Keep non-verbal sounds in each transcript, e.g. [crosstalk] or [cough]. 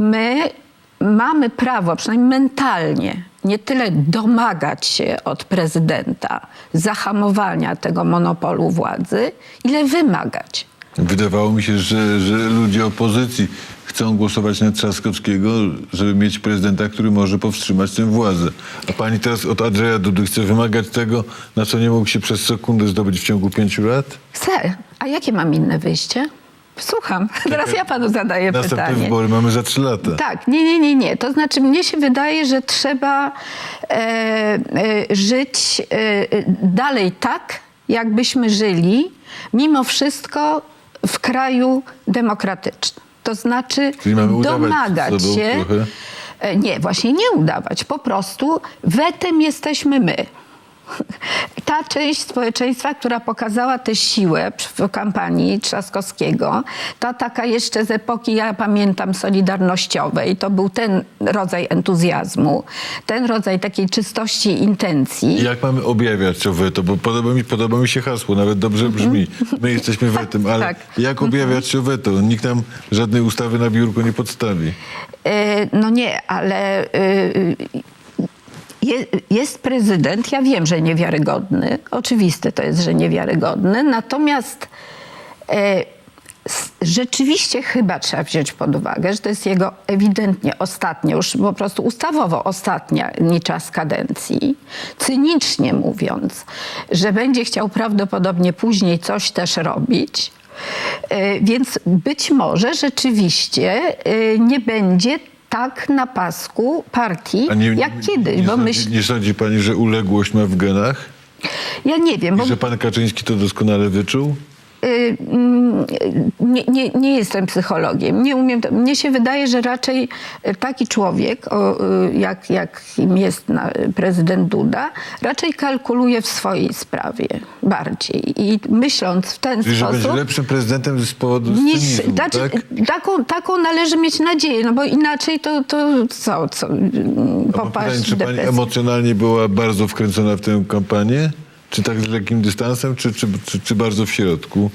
my mamy prawo, przynajmniej mentalnie, nie tyle domagać się od prezydenta zahamowania tego monopolu władzy, ile wymagać. Wydawało mi się, że, że ludzie opozycji chcą głosować na Trzaskowskiego, żeby mieć prezydenta, który może powstrzymać tę władzę. A pani teraz od Andrzeja Dudy chce wymagać tego, na co nie mógł się przez sekundę zdobyć w ciągu pięciu lat? Chcę. A jakie mam inne wyjście? Słucham. [laughs] Teraz ja panu zadaję Następne pytanie. wybory mamy za trzy lata. Tak, nie, nie, nie, nie. To znaczy, mnie się wydaje, że trzeba e, e, żyć e, dalej tak, jakbyśmy żyli, mimo wszystko w kraju demokratycznym. To znaczy domagać się. trochę? E, Nie, właśnie nie udawać. Po prostu wetem jesteśmy my. [laughs] Ta część społeczeństwa, która pokazała tę siłę w kampanii Trzaskowskiego, ta taka jeszcze z epoki, ja pamiętam, solidarnościowej, to był ten rodzaj entuzjazmu, ten rodzaj takiej czystości intencji. Jak mamy objawiać to weto? Bo podoba mi, podoba mi się hasło, nawet dobrze brzmi. My jesteśmy wetem, [laughs] ale tak. jak objawiać to weto? Nikt nam żadnej ustawy na biurko nie podstawi. E, No nie, ale y, je, jest prezydent, ja wiem, że niewiarygodny, oczywiste to jest, że niewiarygodny, natomiast e, rzeczywiście chyba trzeba wziąć pod uwagę, że to jest jego ewidentnie ostatnia, już po prostu ustawowo ostatnia czas kadencji, cynicznie mówiąc, że będzie chciał prawdopodobnie później coś też robić. E, Więc być może rzeczywiście e, nie będzie tak na pasku partii A nie, jak kiedyś, nie, bo sądzi, myśl, nie sądzi pani, że uległość ma w genach? ja nie wiem, bo I że pan Kaczyński to doskonale wyczuł? y, mm, nie, nie, nie jestem psychologiem, nie umiem. To. Mnie się wydaje, że raczej taki człowiek, o, y, jak, jakim jest prezydent Duda, raczej kalkuluje w swojej sprawie bardziej. I myśląc w ten Czyli że sposób. będzie lepszym prezydentem z powodu Niż, cynizmu, znaczy, tak? taką, taką należy mieć nadzieję, no bo inaczej to, to co, co popaść pytanie, czy pani emocjonalnie była bardzo wkręcona w tę kampanię? Czy tak z lekkim dystansem, czy, czy, czy, czy bardzo w środku?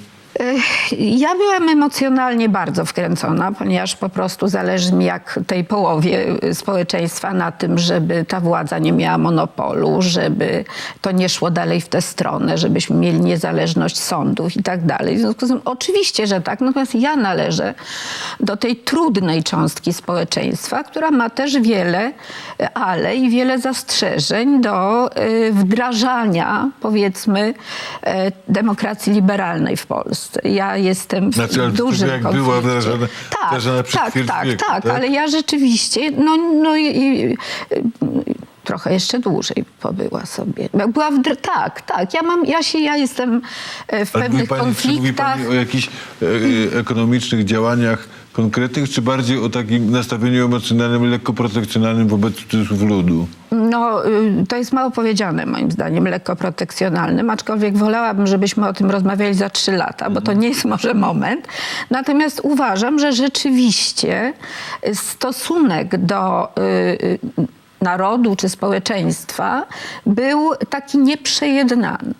Ja byłam emocjonalnie bardzo wkręcona, ponieważ po prostu zależy mi jak tej połowie społeczeństwa na tym, żeby ta władza nie miała monopolu, żeby to nie szło dalej w tę stronę, żebyśmy mieli niezależność sądów i tak dalej. W związku z tym oczywiście, że tak, natomiast ja należę do tej trudnej cząstki społeczeństwa, która ma też wiele ale i wiele zastrzeżeń do y, wdrażania, powiedzmy, demokracji liberalnej w Polsce. Ja jestem w Znaczy, dużym jak konflikcie. była wdrażana- tak, przez tak, tak, wieku, tak, tak? ale ja rzeczywiście, no, no i, trochę jeszcze dłużej pobyła sobie. Była w, dr- tak, tak, ja mam, ja się, ja jestem e, w Ale mówi pewnych pani, czy mówi konfliktach. pani o jakichś e, e, ekonomicznych działaniach konkretnych, czy bardziej o takim nastawieniu emocjonalnym, lekko protekcjonalnym wobec cudzysłów ludu? No, y, to jest mało powiedziane moim zdaniem, lekko protekcjonalnym, aczkolwiek wolałabym, żebyśmy o tym rozmawiali za trzy lata, bo to nie jest może moment. Natomiast uważam, że rzeczywiście y, stosunek do y, y, narodu czy społeczeństwa był taki nieprzejednany.